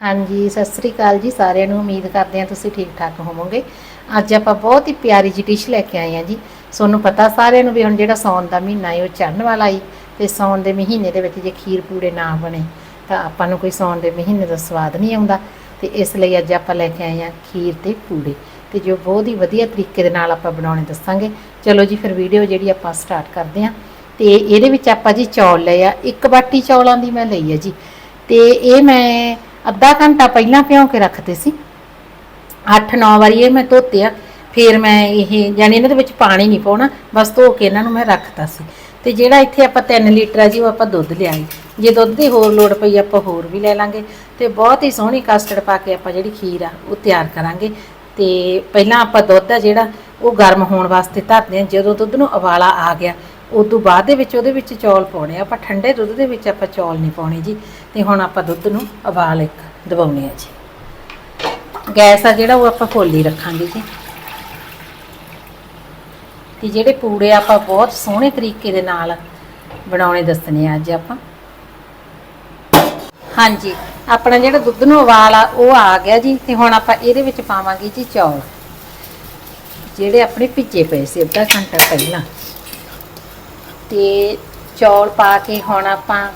ਹਾਂਜੀ, ਸਤਿ ਸ੍ਰੀ ਅਕਾਲ ਜੀ ਸਾਰਿਆਂ ਨੂੰ। ਉਮੀਦ ਕਰਦੇ ਹਾਂ ਤੁਸੀਂ ਠੀਕ ਠਾਕ ਹੋਵੋਗੇ। ਅੱਜ ਆਪਾਂ ਬਹੁਤ ਹੀ ਪਿਆਰੀ ਜਿਹੀ ਡਿਸ਼ ਲੈ ਕੇ ਆਏ ਹਾਂ ਜੀ। ਤੁਹਾਨੂੰ ਪਤਾ ਸਾਰਿਆਂ ਨੂੰ ਵੀ ਹੁਣ ਜਿਹੜਾ ਸੌਣ ਦਾ ਮਹੀਨਾ ਹੈ ਉਹ ਚੜ੍ਹਨ ਵਾਲਾ ਹੈ ਤੇ ਸੌਣ ਦੇ ਮਹੀਨੇ ਦੇ ਵਿੱਚ ਜੇ ਖੀਰ ਪੂੜੇ ਨਾ ਬਣੇ, ਤਾਂ ਆਪਾਂ ਨੂੰ ਕੋਈ ਸੌਣ ਦੇ ਮਹੀਨੇ ਦਾ ਸਵਾਦ ਨਹੀਂ ਆਉਂਦਾ। ਤੇ ਇਸ ਲਈ ਅੱਜ ਆਪਾਂ ਲੈ ਕੇ ਆਏ ਹਾਂ ਖੀਰ ਤੇ ਪੂੜੇ। ਤੇ ਜੋ ਬਹੁਤ ਹੀ ਵਧੀਆ ਤਰੀਕੇ ਦੇ ਨਾਲ ਆਪਾਂ ਬਣਾਉਣੇ ਦੱਸਾਂਗੇ। ਚਲੋ ਜੀ, ਫਿਰ ਵੀਡੀਓ ਜਿਹੜੀ ਆਪਾਂ ਸਟਾਰਟ ਕਰਦੇ ਹਾਂ। ਤੇ ਇਹਦੇ ਵਿੱਚ ਆਪਾਂ ਜੀ ਚੌਲ ਲਏ ਆ। ਇੱਕ ਬਾਟੀ ਚੌਲਾਂ ਦੀ ਮੈਂ ਲਈ ਆ ਜੀ। ਤੇ ਇਹ ਮੈਂ ਅੱਧਾ ਘੰਟਾ ਪਹਿਲਾਂ ਭਿਉਂ ਕੇ ਰੱਖਦੇ ਸੀ। 8-9 ਵਾਰੀ ਇਹ ਮੈਂ ਧੋਤੇ ਆ ਫਿਰ ਮੈਂ ਇਹ ਯਾਨੀ ਇਹਨਾਂ ਦੇ ਵਿੱਚ ਪਾਣੀ ਨਹੀਂ ਪਾਉਣਾ, ਬਸ ਧੋ ਕੇ ਇਹਨਾਂ ਨੂੰ ਮੈਂ ਰੱਖਤਾ ਸੀ। ਤੇ ਜਿਹੜਾ ਇੱਥੇ ਆਪਾਂ 3 ਲੀਟਰ ਆ ਜੀ, ਉਹ ਆਪਾਂ ਦੁੱਧ ਲਿਆਏ। ਜੇ ਦੁੱਧ ਦੀ ਹੋਰ ਲੋੜ ਪਈ, ਆਪਾਂ ਹੋਰ ਵੀ ਲੈ ਲਾਂਗੇ। ਤੇ ਬਹੁਤ ਹੀ ਸੋਹਣੀ ਕਸਟਰਡ ਪਾ ਕੇ ਆਪਾਂ ਜਿਹੜੀ ਖੀਰ ਆ, ਉਹ ਤਿਆਰ ਕਰਾਂਗੇ। ਤੇ ਪਹਿਲਾਂ ਆਪਾਂ ਦੁੱਧ ਆ ਜਿਹੜਾ, ਉਹ ਗਰਮ ਹੋਣ ਵਾਸਤੇ ਧਰਦੇ ਹਾਂ। ਜਦੋਂ ਦੁੱਧ ਨੂੰ ਉਬਾਲਾ ਆ ਗਿਆ ਉਸ ਤੋਂ ਬਾਅਦ ਦੇ ਵਿੱਚ ਉਹਦੇ ਵਿੱਚ ਚੌਲ ਪਾਉਣੇ ਆ। ਆਪਾਂ ਠੰਡੇ ਦੁੱਧ ਦੇ ਵਿੱਚ ਆਪਾਂ ਚੌਲ ਨਹੀਂ ਪਾਉਣੇ ਜੀ। ਤੇ ਹੁਣ ਆਪਾਂ ਦੁੱਧ ਨੂੰ ਉਬਾਲ ਇੱਕ ਦਬਾਉਣੇ ਆ ਜੀ। ਗੈਸ ਆ ਜਿਹੜਾ ਉਹ ਆਪਾਂ ਫੁੱਲ ਹੀ ਰੱਖਾਂਗੇ ਜੀ। ਤੇ ਜਿਹੜੇ ਪੂੜੇ ਆਪਾਂ ਬਹੁਤ ਸੋਹਣੇ ਤਰੀਕੇ ਦੇ ਨਾਲ ਬਣਾਉਣੇ ਦੱਸਣੇ ਆ ਅੱਜ ਆਪਾਂ। ਹਾਂਜੀ, ਆਪਣਾ ਜਿਹੜਾ ਦੁੱਧ ਨੂੰ ਉਬਾਲ ਆ, ਉਹ ਆ ਗਿਆ ਜੀ। ਤੇ ਹੁਣ ਆਪਾਂ ਇਹਦੇ ਵਿੱਚ ਪਾਵਾਂਗੇ ਜੀ ਚੌਲ। ਜਿਹੜੇ ਆਪਣੇ ਭਿੱਜੇ ਪਏ ਸੀ, ਅੱਧਾ ਘੰਟਾ ਪਹਿਲਾਂ। ਤੇ ਚੌਲ ਪਾ ਕੇ ਹੁਣ ਆਪਾਂ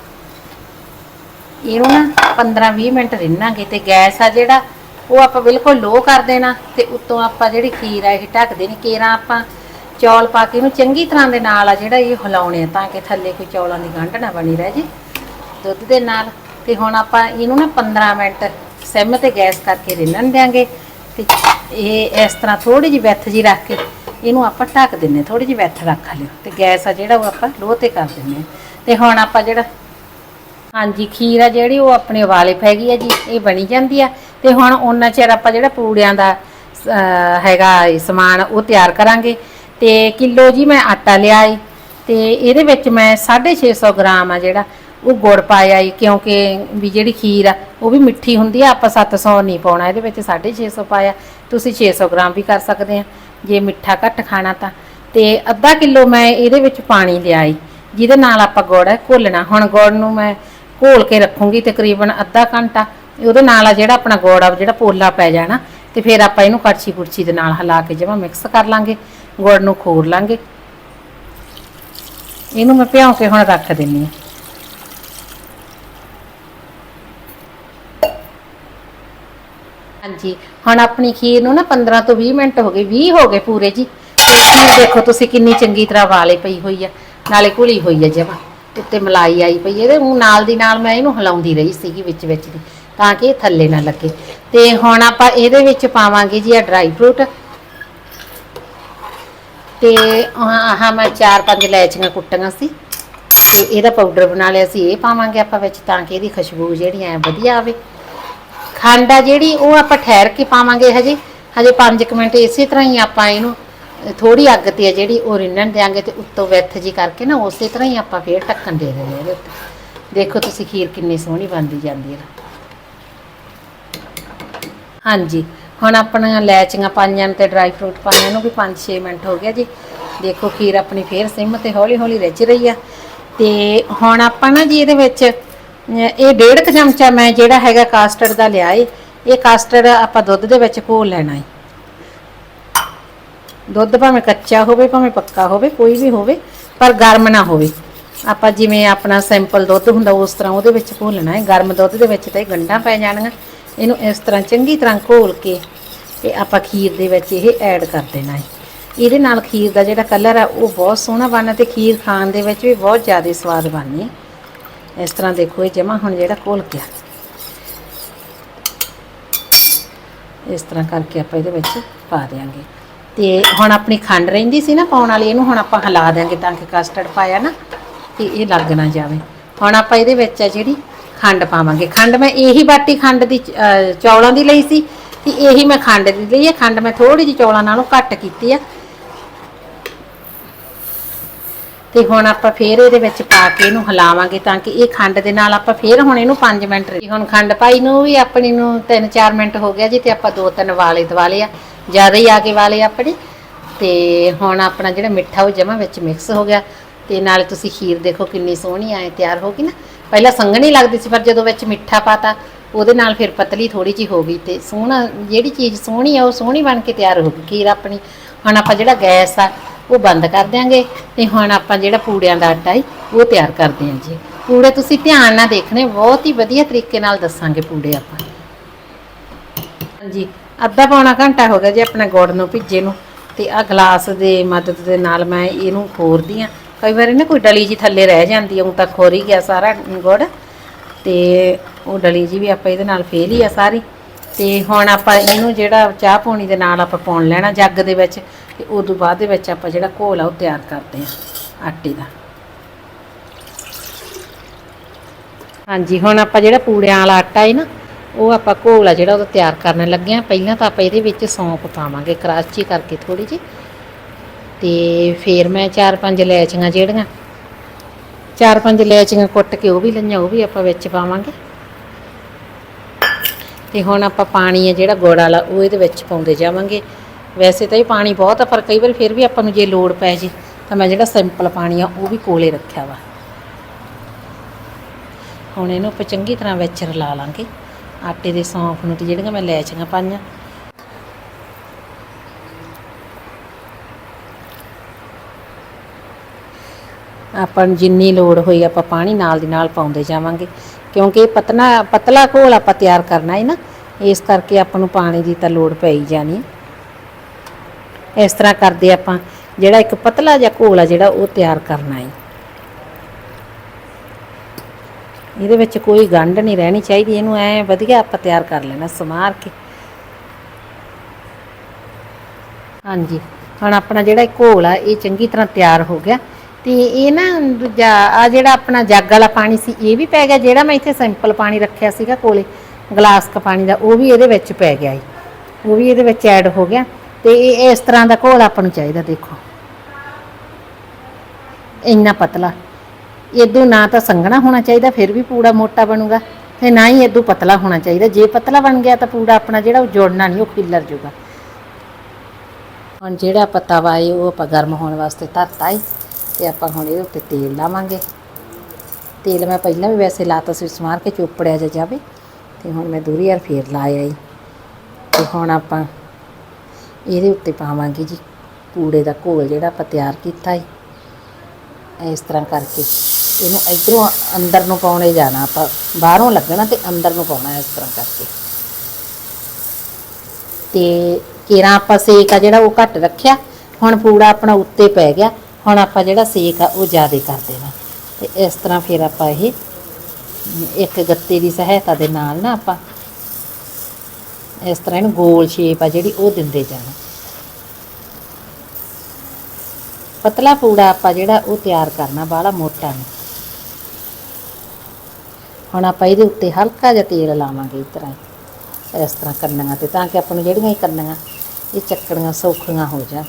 ਇਹਨੂੰ ਨਾ 15-20 ਮਿੰਟ ਰਿੰਨਾਂਗੇ ਤੇ ਗੈਸ ਆ ਜਿਹੜਾ, ਉਹ ਆਪਾਂ ਬਿਲਕੁਲ ਲੋ ਕਰ ਦੇਣਾ ਤੇ ਉੱਤੋਂ ਆਪਾਂ ਜਿਹੜੀ ਖੀਰ ਆ ਇਹ ਢੱਕ ਦੇਣੀ ਕੇਰਾਂ ਆਪਾਂ ਚੌਲ ਪਾ ਕੇ ਇਹਨੂੰ ਚੰਗੀ ਤਰ੍ਹਾਂ ਦੇ ਨਾਲ ਆ ਜਿਹੜਾ ਇਹ ਹਿਲਾਉਣੇ ਆ ਤਾਂ ਕਿ ਥੱਲੇ ਕੋਈ ਚੌਲਾਂ ਦੀ ਗੰਢ ਨਾ ਬਣੀ ਰਹਿ ਜੇ ਦੁੱਧ ਦੇ ਨਾਲ। ਤੇ ਹੁਣ ਆਪਾਂ ਇਹਨੂੰ ਨਾ 15 ਮਿੰਟ ਸਿਮ ਤੇ ਗੈਸ ਕਰਕੇ ਰਿੰਨਣ ਦਿਆਂਗੇ ਤੇ ਇਹ ਇਸ ਤਰ੍ਹਾਂ ਥੋੜੀ ਜਿਹੀ ਬੈਥ ਜੀ ਰੱਖ ਕੇ ਇਹਨੂੰ ਆਪਾਂ ਢੱਕ ਦਿੰਨੇ ਥੋੜੀ ਜਿਹੀ ਵਿੱਥ ਰੱਖ ਲਿਓ। ਤੇ ਗੈਸ ਆ ਜਿਹੜਾ ਉਹ ਆਪਾਂ ਲੋਹ ਤੇ ਕਰ ਦਿੰਨੇ ਆ ਤੇ ਹੁਣ ਆਪਾਂ ਜਿਹੜਾ ਹਾਂਜੀ, ਖੀਰ ਆ ਜਿਹੜੀ ਉਹ ਆਪਣੇ ਉਬਾਲੇ ਪੈ ਗਈ ਆ ਜੀ, ਇਹ ਬਣੀ ਜਾਂਦੀ ਆ। ਤੇ ਹੁਣ ਉਹਨਾਂ ਚਿਰ ਆਪਾਂ ਜਿਹੜਾ ਪੂੜਿਆਂ ਦਾ ਹੈਗਾ ਸਮਾਨ ਉਹ ਤਿਆਰ ਕਰਾਂਗੇ। ਤੇ ਕਿਲੋ ਜੀ ਮੈਂ ਆਟਾ ਲਿਆ ਏ। ਤੇ ਇਹਦੇ ਵਿੱਚ ਮੈਂ 650 ਗ੍ਰਾਮ ਆ ਜਿਹੜਾ ਉਹ ਗੁੜ ਪਾਇਆ ਏ, ਕਿਉਂਕਿ ਵੀ ਜਿਹੜੀ ਖੀਰ ਆ, ਉਹ ਵੀ ਮਿੱਠੀ ਹੁੰਦੀ ਆ। ਆਪਾਂ 700 ਨਹੀਂ ਪਾਉਣਾ, ਇਹਦੇ ਵਿੱਚ 650 ਪਾਇਆ। ਤੁਸੀਂ 600 ਗ੍ਰਾਮ ਵੀ ਕਰ ਸਕਦੇ ਆ। ਜੇ ਮਿੱਠਾ ਘੱਟ ਖਾਣਾ ਤਾਂ। ਤੇ ਅੱਧਾ ਕਿਲੋ ਮੈਂ ਇਹਦੇ ਵਿੱਚ ਪਾਣੀ ਲਿਆ ਏ ਜਿਹਦੇ ਨਾਲ ਆਪਾਂ ਗੁੜ ਹੈ ਘੋਲਣਾ। ਹੁਣ ਗੁੜ ਨੂੰ ਮੈਂ ਘੋਲ ਕੇ ਰੱਖੂੰਗੀ ਤਕਰੀਬਨ ਅੱਧਾ ਘੰਟਾ। ਉਹਦੇ ਨਾਲ ਆ ਜਿਹੜਾ ਆਪਣਾ ਗੁੜ ਆ, ਜਿਹੜਾ ਪੋਲਾ ਪੈ ਜਾਣਾ, ਤੇ ਫਿਰ ਆਪਾਂ ਇਹਨੂੰ ਕੜਛੀ ਕੁੜਛੀ ਦੇ ਨਾਲ ਹਿਲਾ ਕੇ ਜਮਾ ਮਿਕਸ ਕਰ ਲਾਂਗੇ, ਗੁੜ ਨੂੰ ਖੋਰ ਲਾਂਗੇ। ਇਹਨੂੰ ਮੈਂ ਭਿਉਂ ਕੇ ਹੁਣ ਰੱਖ ਦਿੰਨੀ ਆ ਹਾਂਜੀ। ਹੁਣ ਆਪਣੀ ਖੀਰ ਨੂੰ ਨਾ 15 ਤੋਂ 20 ਮਿੰਟ ਹੋ ਗਏ 20 ਹੋ ਗਏ ਪੂਰੇ ਜੀ। ਖੀਰ ਦੇਖੋ ਤੁਸੀਂ ਕਿੰਨੀ ਚੰਗੀ ਤਰ੍ਹਾਂ ਵਾਲੇ ਪਈ ਹੋਈ ਆ। ਨਾਲੇ ਘੁਲੀ ਹੋਈ ਆ ਜਮਾ। ਉੱਤੇ ਮਲਾਈ ਆਈ ਪਈ ਇਹਦੇ ਮੂੰਹ ਨਾਲ ਦੀ ਨਾਲ ਮੈਂ ਇਹਨੂੰ ਹਿਲਾਉਂਦੀ ਰਹੀ ਸੀਗੀ ਵਿੱਚ ਵਿੱਚ ਦੀ, ਤਾਂ ਕਿ ਇਹ ਥੱਲੇ ਨਾ ਲੱਗੇ। ਤੇ ਹੁਣ ਆਪਾਂ ਇਹਦੇ ਵਿੱਚ ਪਾਵਾਂਗੇ ਜੀ ਆ ਡਰਾਈ ਫਰੂਟ। ਤੇ ਆਹ ਮੈਂ ਚਾਰ ਪੰਜ ਲੈਚੀਆਂ ਕੁੱਟੀਆਂ ਸੀ। ਤੇ ਇਹਦਾ ਪਾਊਡਰ ਬਣਾ ਲਿਆ ਸੀ। ਇਹ ਪਾਵਾਂਗੇ ਆਪਾਂ ਵਿੱਚ ਤਾਂ ਕਿ ਇਹਦੀ ਖੁਸ਼ਬੂ ਜਿਹੜੀ ਐ ਵਧੀਆ ਆਵੇ। ਖੰਡ ਆ ਜਿਹੜੀ, ਉਹ ਆਪਾਂ ਠਹਿਰ ਕੇ ਪਾਵਾਂਗੇ ਹਜੇ। ਹਜੇ 5 ਮਿੰਟ ਇਸੇ ਤਰ੍ਹਾਂ ਹੀ ਆਪਾਂ ਇਹਨੂੰ ਥੋੜੀ ਅੱਗ ਤੇ ਆ ਜਿਹੜੀ, ਉਹ ਰਿੰਨਣ ਦਿਆਂਗੇ ਤੇ ਉੱਤੋਂ ਵਿੱਥ ਜੀ ਕਰਕੇ ਨਾ, ਉਸੇ ਤਰ੍ਹਾਂ ਹੀ ਆਪਾਂ ਫੇਰ ਢੱਕਣ ਦੇ ਦੇਣੇ ਇਹਦੇ ਉੱਤੇ। ਦੇਖੋ ਤੁਸੀਂ ਖੀਰ ਕਿੰਨੀ ਸੋਹਣੀ ਬਣਦੀ ਜਾਂਦੀ ਹੈ ਹਾਂਜੀ, ਹੁਣ ਆਪਣੀਆਂ ਲੈਚੀਆਂ ਪਾਈਆਂ ਨੇ ਤੇ ਡਰਾਈ ਫਰੂਟ ਪਾਈਆਂ ਨੂੰ ਵੀ 5-6 ਮਿੰਟ ਹੋ ਗਿਆ ਜੀ। ਦੇਖੋ ਖੀਰ ਆਪਣੀ ਫੇਰ ਸਿਮ ਤੇ ਹੌਲੀ ਹੌਲੀ ਰਿੱਝ ਰਹੀ ਆ। ਤੇ ਹੁਣ ਆਪਾਂ ਨਾ ਜੀ ਇਹਦੇ ਵਿੱਚ ਇਹ ਡੇਢ ਕੁ ਚਮਚਾ ਮੈਂ ਜਿਹੜਾ ਹੈਗਾ ਕਾਸਟਰਡ ਦਾ ਲਿਆ ਏ। ਇਹ ਕਾਸਟਰਡ ਆਪਾਂ ਦੁੱਧ ਦੇ ਵਿੱਚ ਘੋਲ ਲੈਣਾ ਏ। ਦੁੱਧ ਭਾਵੇਂ ਕੱਚਾ ਹੋਵੇ, ਭਾਵੇਂ ਪੱਕਾ ਹੋਵੇ, ਕੋਈ ਵੀ ਹੋਵੇ, ਪਰ ਗਰਮ ਨਾ ਹੋਵੇ। ਆਪਾਂ ਜਿਵੇਂ ਆਪਣਾ ਸਿੰਪਲ ਦੁੱਧ ਹੁੰਦਾ ਉਸ ਤਰ੍ਹਾਂ ਉਹਦੇ ਵਿੱਚ ਘੋਲਣਾ ਹੈ ਗਰਮ ਦੁੱਧ ਦੇ ਵਿੱਚ ਤਾਂ ਇਹ ਗੰਢਾਂ ਪੈ ਜਾਣਗੀਆਂ। ਇਹਨੂੰ ਇਸ ਤਰ੍ਹਾਂ ਚੰਗੀ ਤਰ੍ਹਾਂ ਘੋਲ ਕੇ ਤੇ ਆਪਾਂ ਖੀਰ ਦੇ ਵਿੱਚ ਇਹ ਐਡ ਕਰ ਦੇਣਾ ਹੈ ਇਹਦੇ ਨਾਲ ਖੀਰ ਦਾ ਜਿਹੜਾ ਕਲਰ ਆ, ਉਹ ਬਹੁਤ ਸੋਹਣਾ ਬਣਨਾ ਤੇ ਖੀਰ ਖਾਣ ਦੇ ਵਿੱਚ ਵੀ ਬਹੁਤ ਜ਼ਿਆਦਾ ਸਵਾਦ ਬਣਨੀ ਹੈ ਇਸ ਤਰ੍ਹਾਂ ਦੇਖੋ ਇਹ ਜਮਾ ਹੁਣ ਜਿਹੜਾ ਘੋਲ ਗਿਆ ਇਸ ਤਰ੍ਹਾਂ ਕਰਕੇ ਆਪਾਂ ਇਹਦੇ ਵਿੱਚ ਪਾ ਦਿਆਂਗੇ। ਤੇ ਹੁਣ ਆਪਣੀ ਖੰਡ ਰਹਿੰਦੀ ਸੀ ਨਾ ਪਾਉਣ ਵਾਲੀ, ਇਹਨੂੰ ਹੁਣ ਆਪਾਂ ਹਿਲਾ ਦਿਆਂਗੇ ਤਾਂ ਕਿ ਕਸਟਰਡ ਪਾਇਆ ਨਾ ਤੇ ਇਹ ਲੱਗ ਨਾ ਜਾਵੇ। ਹੁਣ ਆਪਾਂ ਇਹਦੇ ਵਿੱਚ ਆ ਜਿਹੜੀ ਖੰਡ ਪਾਵਾਂਗੇ। ਖੰਡ ਮੈਂ ਇਹੀ ਬਾਟੀ ਖੰਡ ਦੀ ਚੌਲਾਂ ਦੀ ਲਈ ਸੀ ਤੇ ਇਹੀ ਮੈਂ ਖੰਡ ਦੀ ਲਈ ਹੈ ਖੰਡ ਮੈਂ ਥੋੜੀ ਜਿਹੀ ਚੌਲਾਂ ਨਾਲੋਂ ਘੱਟ ਕੀਤੀ ਆ। ਤੇ ਹੁਣ ਆਪਾਂ ਫੇਰ ਇਹਦੇ ਵਿੱਚ ਪਾ ਕੇ ਇਹਨੂੰ ਹਿਲਾਵਾਂਗੇ ਤਾਂ ਕਿ ਇਹ ਖੰਡ ਦੇ ਨਾਲ ਆਪਾਂ ਫੇਰ ਹੁਣ ਇਹਨੂੰ 5 ਮਿੰਟ ਹੁਣ ਖੰਡ ਪਾਈ ਨੂੰ ਵੀ ਆਪਣੀ ਨੂੰ 3-4 ਮਿੰਟ ਹੋ ਗਿਆ ਜੀ ਤੇ ਆਪਾਂ ਦੋ ਤਿੰਨ ਵਾਲੇ ਦਵਾਲੇ ਆ। ਜ਼ਿਆਦਾ ਹੀ ਆ ਕੇ ਵਾਲੇ ਆਪਣੇ। ਤੇ ਹੁਣ ਆਪਣਾ ਜਿਹੜਾ ਮਿੱਠਾ ਉਹ ਜਮਾ ਵਿੱਚ ਮਿਕਸ ਹੋ ਗਿਆ। ਤੇ ਨਾਲੇ ਤੁਸੀਂ ਖੀਰ ਦੇਖੋ ਕਿੰਨੀ ਸੋਹਣੀ ਆਏ ਤਿਆਰ ਹੋ ਗਈ ਨਾ। ਪਹਿਲਾਂ ਸੰਘਣੀ ਲੱਗਦੀ ਸੀ, ਪਰ ਜਦੋਂ ਵਿੱਚ ਮਿੱਠਾ ਪਾਤਾ, ਉਹਦੇ ਨਾਲ ਫਿਰ ਪਤਲੀ ਥੋੜੀ ਜੀ ਹੋ ਗਈ ਤੇ ਸੋਹਣਾ ਜਿਹੜੀ ਚੀਜ਼ ਸੋਹਣੀ ਆ, ਉਹ ਸੋਹਣੀ ਬਣ ਕੇ ਤਿਆਰ ਹੋ ਗਈ ਖੀਰ ਆਪਣੀ। ਹੁਣ ਆਪਾਂ ਜਿਹੜਾ ਗੈਸ ਆ ਉਹ ਬੰਦ ਕਰ ਦਿਆਂਗੇ। ਤੇ ਹੁਣ ਆਪਾਂ ਜਿਹੜਾ ਪੂੜਿਆਂ ਦਾ ਆਟਾ ਹੈ ਉਹ ਤਿਆਰ ਕਰਦੇ ਹਾਂ ਜੀ। ਪੂੜੇ ਤੁਸੀਂ ਧਿਆਨ ਨਾਲ ਦੇਖਣੇ, ਬਹੁਤ ਹੀ ਵਧੀਆ ਤਰੀਕੇ ਨਾਲ ਦੱਸਾਂਗੇ ਪੂੜੇ ਆਪਾਂ। ਹਾਂਜੀ, ਅੱਧਾ ਪੌਣਾ ਘੰਟਾ ਹੋ ਗਿਆ ਜੀ ਆਪਣਾ ਗੁੜ ਨੂੰ ਭਿੱਜੇ ਨੂੰ। ਤੇ ਆ ਗਲਾਸ ਦੇ ਮਦਦ ਦੇ ਨਾਲ ਮੈਂ ਇਹਨੂੰ ਖੋਰਦੀ ਆ। ਕਈ ਵਾਰੀ ਨਾ ਕੋਈ ਡਲੀ ਜੀ ਥੱਲੇ ਰਹਿ ਜਾਂਦੀ ਆ, ਉਹ ਤਾਂ ਖੋਰ ਹੀ ਗਿਆ ਸਾਰਾ ਗੁੜ। ਤੇ ਉਹ ਡਲੀ ਜੀ ਵੀ ਆਪਾਂ ਇਹਦੇ ਨਾਲ ਫੇਲ ਹੀ ਆ ਸਾਰੀ। ਤੇ ਹੁਣ ਆਪਾਂ ਇਹਨੂੰ ਜਿਹੜਾ ਚਾਹ ਪੌਣੀ ਦੇ ਨਾਲ ਆਪਾਂ ਪਾਉਣ ਲੈਣਾ ਜੱਗ ਦੇ ਵਿੱਚ। ਤੇ ਤੋਂ ਬਾਅਦ ਦੇ ਵਿੱਚ ਆਪਾਂ ਜਿਹੜਾ ਘੋਲ ਆ ਉਹ ਤਿਆਰ ਕਰਦੇ ਹਾਂ ਆਟੇ ਦਾ। ਹਾਂਜੀ, ਹੁਣ ਆਪਾਂ ਜਿਹੜਾ ਪੂੜਿਆਂ ਵਾਲਾ ਆਟਾ ਹੈ ਨਾ, ਉਹ ਆਪਾਂ ਘੋਲ ਆ ਜਿਹੜਾ ਉਹ ਤਿਆਰ ਕਰਨ ਲੱਗੇ ਆ ਪਹਿਲਾਂ ਤਾਂ ਆਪਾਂ ਇਹਦੇ ਵਿੱਚ ਸੌਂਪ ਪਾਵਾਂਗੇ, ਕਰਾਚੀ ਕਰਕੇ ਥੋੜੀ ਜਿਹੀ। ਤੇ ਫਿਰ ਮੈਂ ਚਾਰ ਪੰਜ ਲੈਚੀਆਂ ਜਿਹੜੀਆਂ, ਚਾਰ ਪੰਜ ਲੈਚੀਆਂ ਕੁੱਟ ਕੇ ਉਹ ਵੀ ਲਈਆਂ, ਉਹ ਵੀ ਆਪਾਂ ਵਿੱਚ ਪਾਵਾਂਗੇ। ਤੇ ਹੁਣ ਆਪਾਂ ਪਾਣੀ ਆ ਜਿਹੜਾ ਗੁੜ ਵਾਲਾ, ਉਹ ਇਹਦੇ ਵਿੱਚ ਪਾਉਂਦੇ ਜਾਵਾਂਗੇ। ਵੈਸੇ ਤਾਂ ਇਹ ਪਾਣੀ ਬਹੁਤ ਆ, ਪਰ ਕਈ ਵਾਰ ਫਿਰ ਵੀ ਆਪਾਂ ਨੂੰ ਜੇ ਲੋੜ ਪੈ ਜੇ, ਤਾਂ ਮੈਂ ਜਿਹੜਾ ਸਿੰਪਲ ਪਾਣੀ ਆ, ਉਹ ਵੀ ਕੋਲੇ ਰੱਖਿਆ ਵਾ। ਹੁਣ ਇਹਨੂੰ ਆਪਾਂ ਚੰਗੀ ਤਰ੍ਹਾਂ ਵਿੱਚ ਰਲਾ ਲਾਂਗੇ। ਆਟੇ ਦੇ ਸੌਂਫ ਨੂੰ ਤੇ ਜਿਹੜੀਆਂ ਮੈਂ ਲੈਚੀਆਂ ਪਾਈਆਂ। ਆਪਾਂ ਨੂੰ ਜਿੰਨੀ ਲੋੜ ਹੋਈ ਆਪਾਂ ਪਾਣੀ ਨਾਲ ਦੀ ਨਾਲ ਪਾਉਂਦੇ ਜਾਵਾਂਗੇ। ਕਿਉਂਕਿ ਪਤਲਾ ਪਤਲਾ ਘੋਲ ਆਪਾਂ ਤਿਆਰ ਕਰਨਾ ਹੈ ਨਾ, ਇਸ ਕਰਕੇ ਆਪਾਂ ਨੂੰ ਪਾਣੀ ਦੀ ਤਾਂ ਲੋੜ ਪਈ ਜਾਣੀ ਹੈ ਇਸ ਤਰ੍ਹਾਂ ਕਰਦੇ ਆਪਾਂ, ਜਿਹੜਾ ਇੱਕ ਪਤਲਾ ਜਿਹਾ ਘੋਲ ਆ ਜਿਹੜਾ ਉਹ ਤਿਆਰ ਕਰਨਾ ਹੈ ਇਹਦੇ ਵਿੱਚ ਕੋਈ ਗੰਢ ਨਹੀਂ ਰਹਿਣੀ ਚਾਹੀਦੀ, ਇਹਨੂੰ ਐ ਵਧੀਆ ਆਪਾਂ ਤਿਆਰ ਕਰ ਲੈਣਾ, ਸਮਾਰ ਕੇ। ਹਾਂਜੀ, ਹੁਣ ਆਪਣਾ ਜਿਹੜਾ ਘੋਲ ਆ, ਇਹ ਚੰਗੀ ਤਰ੍ਹਾਂ ਤਿਆਰ ਹੋ ਗਿਆ। ਤੇ ਇਹ ਨਾ ਦੂਜਾ ਆ ਜਿਹੜਾ ਆਪਣਾ ਜੱਗ ਵਾਲਾ ਪਾਣੀ ਸੀ, ਇਹ ਵੀ ਪੈ ਗਿਆ, ਜਿਹੜਾ ਮੈਂ ਇੱਥੇ ਸਿੰਪਲ ਪਾਣੀ ਰੱਖਿਆ ਸੀਗਾ ਕੋਲੇ, ਗਲਾਸ ਕ ਪਾਣੀ ਦਾ, ਉਹ ਵੀ ਇਹਦੇ ਵਿੱਚ ਪੈ ਗਿਆ ਜੀ ਉਹ ਵੀ ਇਹਦੇ ਵਿੱਚ ਐਡ ਹੋ ਗਿਆ। ਤੇ ਇਹ ਇਸ ਤਰ੍ਹਾਂ ਦਾ ਘੋਲ ਆਪਾਂ ਨੂੰ ਚਾਹੀਦਾ, ਦੇਖੋ। ਇੰਨਾ ਪਤਲਾ। ਇਦੋਂ ਨਾ ਤਾਂ ਸੰਘਣਾ ਹੋਣਾ ਚਾਹੀਦਾ, ਫਿਰ ਵੀ ਪੂੜਾ ਮੋਟਾ ਬਣੂਗਾ। ਤੇ ਨਾ ਹੀ ਇਦੋਂ ਪਤਲਾ ਹੋਣਾ ਚਾਹੀਦਾ। ਜੇ ਪਤਲਾ ਬਣ ਗਿਆ ਤਾਂ ਪੂੜਾ ਆਪਣਾ ਜਿਹੜਾ ਉਹ ਜੋੜਨਾ ਨਹੀਂ, ਉਹ ਖਿੱਲਰ ਜੂਗਾ ਹੁਣ ਜਿਹੜਾ ਆਪਾਂ ਤਵਾ ਏ ਉਹ ਆਪਾਂ ਗਰਮ ਹੋਣ ਵਾਸਤੇ ਧਰਤਾ ਏ, ਤੇ ਆਪਾਂ ਹੁਣ ਇਹਦੇ ਉੱਤੇ ਤੇਲ ਲਾਵਾਂਗੇ। ਤੇਲ ਮੈਂ ਪਹਿਲਾਂ ਵੀ ਵੈਸੇ ਲਾਤਾ ਸੀ, ਸਮਾਰ ਕੇ ਚੋਪੜਿਆ ਜਾ ਜਾਵੇ। ਤੇ ਹੁਣ ਮੈਂ ਦੂਰੀ ਯਾਰ ਫੇਰ ਲਾਇਆ ਈ ਤੇ ਹੁਣ ਆਪਾਂ ਇਹਦੇ ਉੱਤੇ ਪਾਵਾਂਗੇ ਜੀ ਪੂੜੇ ਦਾ ਘੋਲ ਜਿਹੜਾ ਆਪਾਂ ਤਿਆਰ ਕੀਤਾ ਹੈ ਇਸ ਤਰ੍ਹਾਂ ਕਰਕੇ ਇਹਨੂੰ ਇਧਰੋਂ ਅੰਦਰ ਨੂੰ ਪਾਉਣੇ ਜਾਣਾ ਆਪਾਂ। ਬਾਹਰੋਂ ਲੱਗਣਾ ਤੇ ਅੰਦਰ ਨੂੰ ਪਾਉਣਾ ਇਸ ਤਰ੍ਹਾਂ ਕਰਕੇ। ਤੇ ਕੇਰਾ ਆਪਾਂ ਸੇਕ ਆ ਜਿਹੜਾ ਉਹ ਘੱਟ ਰੱਖਿਆ। ਹੁਣ ਪੂੜਾ ਆਪਣਾ ਉੱਤੇ ਪੈ ਗਿਆ। ਹੁਣ ਆਪਾਂ ਜਿਹੜਾ ਸੇਕ ਆ ਉਹ ਜ਼ਿਆਦਾ ਕਰ ਦੇਣਾ। ਤੇ ਇਸ ਤਰ੍ਹਾਂ ਫਿਰ ਆਪਾਂ ਇਹ ਇੱਕ ਗੱਤੇ ਦੀ ਸਹਾਇਤਾ ਦੇ ਨਾਲ ਨਾ ਆਪਾਂ ਇਸ ਤਰ੍ਹਾਂ ਇਹਨੂੰ ਗੋਲ ਸ਼ੇਪ ਆ ਜਿਹੜੀ ਉਹ ਦਿੰਦੇ ਜਾਣਾ। ਪਤਲਾ ਪੂੜਾ ਆਪਾਂ ਜਿਹੜਾ ਉਹ ਤਿਆਰ ਕਰਨਾ ਬਾਹਲਾ ਮੋਟਾ ਨਹੀਂ। ਹੁਣ ਆਪਾਂ ਇਹਦੇ ਉੱਤੇ ਹਲਕਾ ਜਿਹਾ ਤੇਲ ਲਾਵਾਂਗੇ ਇਸ ਤਰ੍ਹਾਂ ਇਸ ਤਰ੍ਹਾਂ ਕੰਨਾਂ ਤੇ, ਤਾਂ ਕਿ ਆਪਾਂ ਨੂੰ ਜਿਹੜੀਆਂ ਇਹ ਕੰਨੀਆਂ, ਇਹ ਚੱਕੜੀਆਂ ਸੌਖੀਆਂ ਹੋ ਜਾਣ।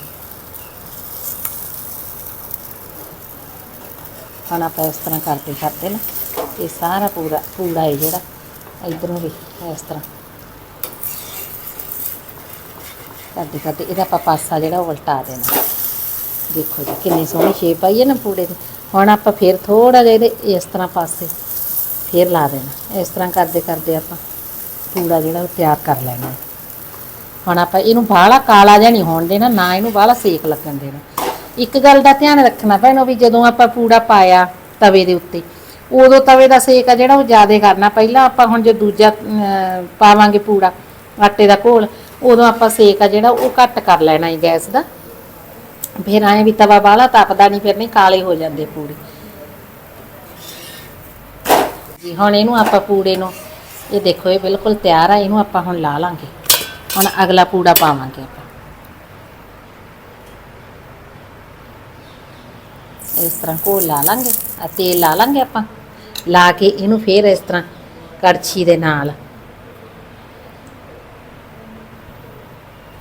ਹੁਣ ਆਪਾਂ ਇਸ ਤਰ੍ਹਾਂ ਕਰਦੇ ਕਰਦੇ ਨਾ, ਇਹ ਸਾਰਾ ਪੂਰਾ, ਪੂੜਾ ਹੈ ਜਿਹੜਾ, ਇਧਰੋਂ ਵੀ, ਇਸ ਤਰ੍ਹਾਂ। ਕਰਦੇ ਕਰਦੇ ਇਹਦਾ ਆਪਾਂ ਪਾਸਾ ਜਿਹੜਾ ਉਹ ਉਲਟਾ ਦੇਣਾ। ਦੇਖੋ ਜੀ, ਕਿੰਨੀ ਸੋਹਣੀ ਸ਼ੇਪ ਆਈ ਹੈ ਨਾ ਪੂੜੇ ਦੀ। ਹੁਣ ਆਪਾਂ ਫਿਰ ਥੋੜਾ ਜਿਹਾ ਇਹਦੇ ਇਸ ਤਰ੍ਹਾਂ ਪਾਸੇ ਫਿਰ ਲਾ ਦੇਣਾ। ਇਸ ਤਰ੍ਹਾਂ ਕਰਦੇ ਕਰਦੇ ਆਪਾਂ ਪੂੜਾ ਜਿਹੜਾ ਉਹ ਤਿਆਰ ਕਰ ਲੈਣਾ। ਹੁਣ ਆਪਾਂ ਇਹਨੂੰ ਬਾਹਲਾ ਕਾਲਾ ਜਿਹਾ ਨਹੀਂ ਹੋਣ ਦੇਣਾ, ਨਾ ਇਹਨੂੰ ਬਾਹਲਾ ਸੇਕ ਲੱਗਣ ਦੇਣਾ। ਇੱਕ ਗੱਲ ਦਾ ਧਿਆਨ ਰੱਖਣਾ ਭੈਣੋ ਵੀ ਜਦੋਂ ਆਪਾਂ ਪੂੜਾ ਪਾਇਆ ਤਵੇ ਦੇ ਉੱਤੇ, ਉਦੋਂ ਤਵੇ ਦਾ ਸੇਕ ਆ ਜਿਹੜਾ ਉਹ ਜ਼ਿਆਦਾ ਕਰਨਾ। ਪਹਿਲਾਂ ਆਪਾਂ ਹੁਣ ਜੇ ਦੂਜਾ ਪਾਵਾਂਗੇ ਪੂੜਾ, ਆਟੇ ਦਾ ਘੋਲ ਉਦੋਂ ਆਪਾਂ ਸੇਕ ਆ ਜਿਹੜਾ, ਉਹ ਘੱਟ ਕਰ ਲੈਣਾ ਹੈ ਗੈਸ ਦਾ। ਫਿਰ ਐਂ ਵੀ ਤਵਾ ਬਾਹਲਾ ਤਪਦਾ ਨਹੀਂ ਫਿਰ ਨਹੀਂ ਕਾਲੇ ਹੋ ਜਾਂਦੇ ਪੂੜੇ। ਜੀ, ਹੁਣ ਇਹਨੂੰ ਆਪਾਂ ਪੂੜੇ ਨੂੰ, ਇਹ ਦੇਖੋ, ਇਹ ਬਿਲਕੁਲ ਤਿਆਰ ਆ, ਇਹਨੂੰ ਆਪਾਂ ਹੁਣ ਲਾ ਲਾਂਗੇ। ਹੁਣ ਅਗਲਾ ਪੂੜਾ ਪਾਵਾਂਗੇ ਆਪਾਂ। ਇਸ ਤਰ੍ਹਾਂ ਘੋਲ ਲਾ ਲਾਂਗੇ ਆ ਤੇਲ ਲਾ ਲਾਂਗੇ ਆਪਾਂ। ਲਾ ਕੇ ਇਹਨੂੰ ਫੇਰ ਇਸ ਤਰ੍ਹਾਂ ਕੜਛੀ ਦੇ ਨਾਲ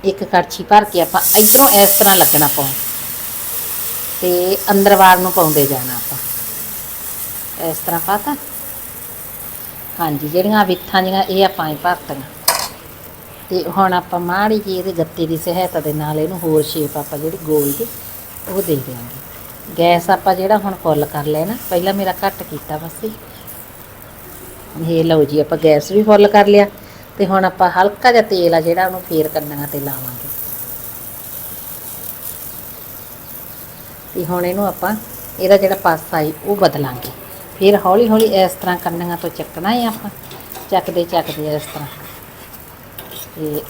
ਇੱਕ ਕੜਛੀ ਭਰ ਕੇ ਆਪਾਂ ਇਧਰੋਂ ਇਸ ਤਰ੍ਹਾਂ ਲੱਗਣਾ ਪਾਉਂ ਤੇ ਅੰਦਰ ਵਾਰ ਨੂੰ ਪਾਉਂਦੇ ਜਾਣਾ ਆਪਾਂ। ਇਸ ਤਰ੍ਹਾਂ ਪਾਤਾ। ਹਾਂਜੀ, ਜਿਹੜੀਆਂ ਵਿੱਥਾਂ ਜੀਆਂ ਇਹ ਆਪਾਂ ਹੀ ਭਰਤੀਆਂ। ਤੇ ਹੁਣ ਆਪਾਂ ਮਾੜੀ ਜੀ ਇਹਦੇ ਗੱਤੇ ਦੀ ਸਹਾਇਤਾ ਦੇ ਨਾਲ ਇਹਨੂੰ ਹੋਰ ਸ਼ੇਪ ਆਪਾਂ ਜਿਹੜੀ ਗੋਲ ਦੀ, ਉਹ ਦੇ ਦਿਆਂਗੇ। ਗੈਸ ਆਪਾਂ ਜਿਹੜਾ ਹੁਣ ਫੁੱਲ ਕਰ ਲੈਣਾ ਪਹਿਲਾਂ ਮੇਰਾ ਘੱਟ ਕੀਤਾ ਬਸ ਇਹ ਲਓ ਜੀ, ਆਪਾਂ ਗੈਸ ਵੀ ਫੁੱਲ ਕਰ ਲਿਆ। ਤੇ ਹੁਣ ਆਪਾਂ ਹਲਕਾ ਜਿਹਾ ਤੇਲ ਆ ਜਿਹੜਾ ਉਹਨੂੰ ਫੇਰ ਕੰਨਾਂ ਤੇ ਲਾਵਾਂਗੇ। ਤੇ ਹੁਣ ਇਹਨੂੰ ਆਪਾਂ ਇਹਦਾ ਜਿਹੜਾ ਪਾਸਾ ਹੈ ਉਹ ਬਦਲਾਂਗੇ। ਫਿਰ ਹੌਲੀ ਹੌਲੀ ਇਸ ਤਰ੍ਹਾਂ ਕੰਨਾਂ ਤੋਂ ਚੱਕਣਾ ਹੈ ਆਪਾਂ। ਚੱਕਦੇ ਚੱਕਦੇ ਇਸ ਤਰ੍ਹਾਂ। ਤੇ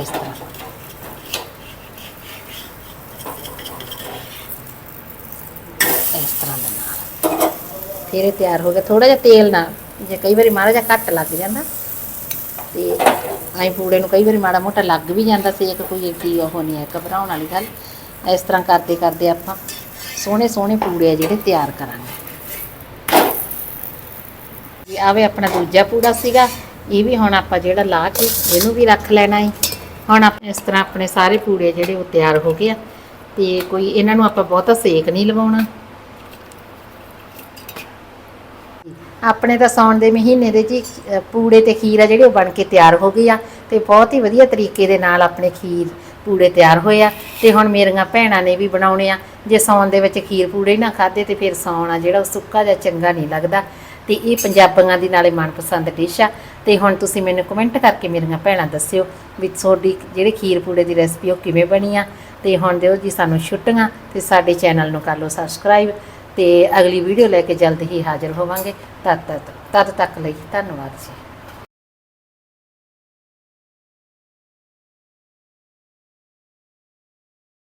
ਇਸ ਤਰ੍ਹਾਂ। ਇਸ ਤਰ੍ਹਾਂ ਦੇ ਨਾਲ। ਫਿਰ ਇਹ ਤਿਆਰ ਹੋ ਗਿਆ। ਥੋੜਾ ਜਿਹਾ ਤੇਲ ਨਾਲ, ਜੇ ਕਈ ਵਾਰੀ ਮਾੜਾ ਜਿਹਾ ਘੱਟ ਲੱਗ ਜਾਂਦਾ ਤੇ ਐਂ ਪੂੜੇ ਨੂੰ ਕਈ ਵਾਰੀ ਮਾੜਾ ਮੋਟਾ ਲੱਗ ਵੀ ਜਾਂਦਾ ਸੀ, ਇੱਕ ਕੋਈ ਏਡੀ ਉਹ ਨਹੀਂ ਹੈ, ਘਬਰਾਉਣ ਵਾਲੀ ਗੱਲ। ਇਸ ਤਰ੍ਹਾਂ ਕਰਦੇ ਕਰਦੇ ਆਪਾਂ ਸੋਹਣੇ ਸੋਹਣੇ ਪੂੜੇ ਆ ਜਿਹੜੇ ਤਿਆਰ ਕਰਾਂਗੇ। ਜੀ ਆਵੇ ਆਪਣਾ ਦੂਜਾ ਪੂੜਾ ਸੀਗਾ, ਇਹ ਵੀ ਹੁਣ ਆਪਾਂ ਜਿਹੜਾ ਲਾ ਕੇ ਇਹਨੂੰ ਵੀ ਰੱਖ ਲੈਣਾ ਹੈ ਹੁਣ ਆਪਾਂ ਇਸ ਤਰ੍ਹਾਂ ਆਪਣੇ ਸਾਰੇ ਪੂੜੇ ਜਿਹੜੇ ਉਹ ਤਿਆਰ ਹੋ ਗਏ ਆ, ਤੇ ਕੋਈ ਇਹਨਾਂ ਨੂੰ ਆਪਾਂ ਬਹੁਤਾ ਸੇਕ ਨਹੀਂ ਲਵਾਉਣਾ। ਆਪਣੇ ਤਾਂ ਸਾਉਣ ਦੇ ਮਹੀਨੇ ਦੇ ਜੀ ਪੂੜੇ ਤੇ ਖੀਰ ਆ ਜਿਹੜੇ ਉਹ ਬਣ ਕੇ ਤਿਆਰ ਹੋ ਗਈ ਆ ਤੇ ਬਹੁਤ ਹੀ ਵਧੀਆ ਤਰੀਕੇ ਦੇ ਨਾਲ ਆਪਣੇ ਖੀਰ ਪੂੜੇ ਤਿਆਰ ਹੋਏ ਆ ਤੇ ਹੁਣ ਮੇਰੀਆਂ ਭੈਣਾਂ ਨੇ ਵੀ ਬਣਾਉਣੇ ਆ। ਜੇ ਸਾਉਣ ਦੇ ਵਿੱਚ ਖੀਰ ਪੂੜੇ ਨਾ ਖਾਦੇ ਤੇ ਫਿਰ ਸਾਉਣ ਆ ਜਿਹੜਾ ਉਹ ਸੁੱਕਾ ਜਾਂ ਚੰਗਾ ਨਹੀਂ ਲੱਗਦਾ। ਤੇ ਇਹ ਪੰਜਾਬੀਆਂ ਦੀ ਨਾਲੇ ਮਨਪਸੰਦ ਡਿਸ਼ ਆ। ਤੇ ਹੁਣ ਤੁਸੀਂ ਮੈਨੂੰ ਕਮੈਂਟ ਕਰਕੇ ਮੇਰੀਆਂ ਭੈਣਾਂ ਦੱਸਿਓ ਵੀ ਤੁਹਾਡੀ ਜਿਹੜੇ ਖੀਰ ਪੂੜੇ ਦੀ ਰੈਸਪੀ ਉਹ ਕਿਵੇਂ ਬਣੀ ਆ। ਤੇ ਹੁਣ ਦਿਓ ਜੀ ਸਾਨੂੰ ਛੁੱਟੀਆਂ ਤੇ ਸਾਡੇ ਚੈਨਲ ਨੂੰ ਕਰ ਲਓ ਸਬਸਕ੍ਰਾਈਬ ਤੇ ਅਗਲੀ ਵੀਡੀਓ ਲੈ ਕੇ ਜਲਦ ਹੀ ਹਾਜ਼ਰ ਹੋਵਾਂਗੇ। ਤਦ ਤੱਕ ਤਦ ਤੱਕ ਲਈ ਧੰਨਵਾਦ ਜੀ।